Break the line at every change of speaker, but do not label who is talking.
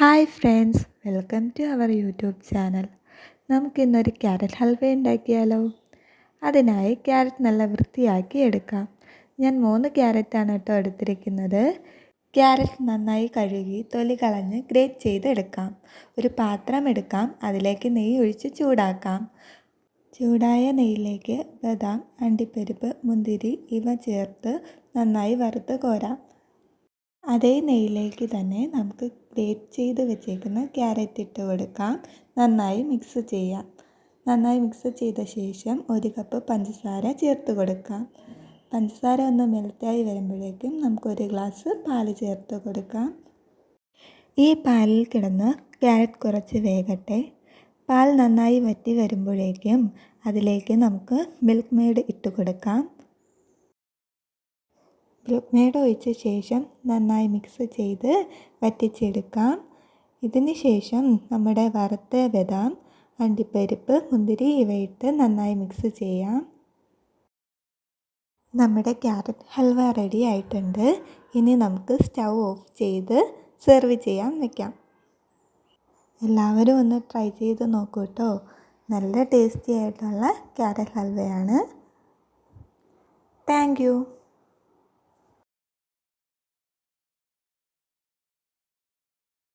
Hi friends welcome to our YouTube channel. നമുക്കിന്നൊരു carrot halwa ഉണ്ടാക്കിയാലോ? അതിനായി ക്യാരറ്റ് നല്ല വൃത്തിയാക്കി എടുക്കാം. ഞാൻ മൂന്ന് ക്യാരറ്റാണ് കേട്ടോ എടുത്തിരിക്കുന്നത്. ക്യാരറ്റ് നന്നായി കഴുകി തൊലി കളഞ്ഞ് ഗ്രേറ്റ് ചെയ്തെടുക്കാം. ഒരു പാത്രം എടുക്കാം അതിലേക്ക് നെയ്യ് ഒഴിച്ച് ചൂടാക്കാം. ചൂടായ നെയ്യിലേക്ക് ബദാം അണ്ടിപ്പരിപ്പ് മുന്തിരി ഇവ ചേർത്ത് നന്നായി വറുത്ത് കോരാം. അതേ നെയ്യിലേക്ക് തന്നെ നമുക്ക് ഗ്രേറ്റ് ചെയ്ത് വെച്ചേക്കുന്ന ക്യാരറ്റ് ഇട്ട് കൊടുക്കാം. നന്നായി മിക്സ് ചെയ്യാം. നന്നായി മിക്സ് ചെയ്ത ശേഷം ഒരു കപ്പ് പഞ്ചസാര ചേർത്ത് കൊടുക്കാം. പഞ്ചസാര ഒന്ന് മെൽറ്റായി വരുമ്പോഴേക്കും നമുക്കൊരു ഗ്ലാസ് പാൽ ചേർത്ത് കൊടുക്കാം. ഈ പാലിൽ കിടന്ന് ക്യാരറ്റ് കുറച്ച് വേകട്ടെ. പാൽ നന്നായി വറ്റി വരുമ്പോഴേക്കും അതിലേക്ക് നമുക്ക് മിൽക്ക് മെയ്ഡ് ഇട്ട് കൊടുക്കാം. മിൽക്ക് ഒഴിച്ച ശേഷം നന്നായി മിക്സ് ചെയ്ത് വറ്റിച്ചെടുക്കാം. ഇതിന് ശേഷം നമ്മുടെ വറുത്ത ബദാം അണ്ടിപ്പരിപ്പ് മുന്തിരി ഇവയിട്ട് നന്നായി മിക്സ് ചെയ്യാം. നമ്മുടെ ക്യാരറ്റ് ഹൽവ റെഡി ആയിട്ടുണ്ട്. ഇനി നമുക്ക് സ്റ്റൗ ഓഫ് ചെയ്ത് സെർവ് ചെയ്യാൻ വെക്കാം. എല്ലാവരും ഒന്ന് ട്രൈ ചെയ്ത് നോക്കൂ കേട്ടോ നല്ല ടേസ്റ്റി ആയിട്ടുള്ള ക്യാരറ്റ് ഹൽവയാണ്. താങ്ക്